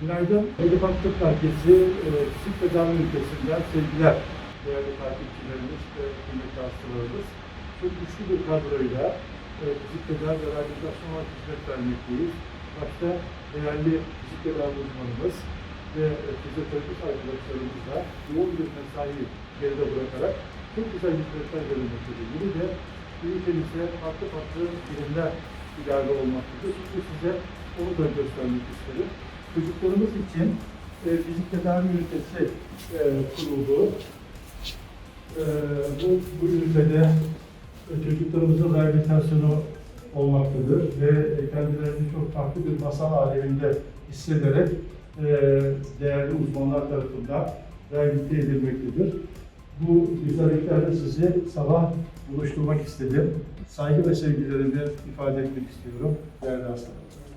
Günaydın. Elifak Tıp Merkezi e, Fizik Tedavi Ünitesi'nden sevgiler değerli takipçilerimiz ve kıymetli hastalarımız. Çok güçlü bir kadroyla e, tedavi ve rehabilitasyon olarak hizmet vermekteyiz. Başta değerli fizik tedavi uzmanımız ve e, fizyoterapist arkadaşlarımızla yoğun bir mesai geride bırakarak çok güzel hizmetler verilmektedir. Yine de ülkemizde farklı farklı bilimler ileride olmaktadır. Şimdi size onu da göstermek isterim. Çocuklarımız için e, fizik tedavi ünitesi e, kuruldu. E, bu, bu ünitede e, çocuklarımızın rehabilitasyonu olmaktadır ve kendilerini çok farklı bir masal aleminde hissederek e, değerli uzmanlar tarafından rehabilite edilmektedir. Bu güzelliklerle sizi sabah buluşturmak istedim. Saygı ve sevgilerimi ifade etmek istiyorum değerli hastalarım.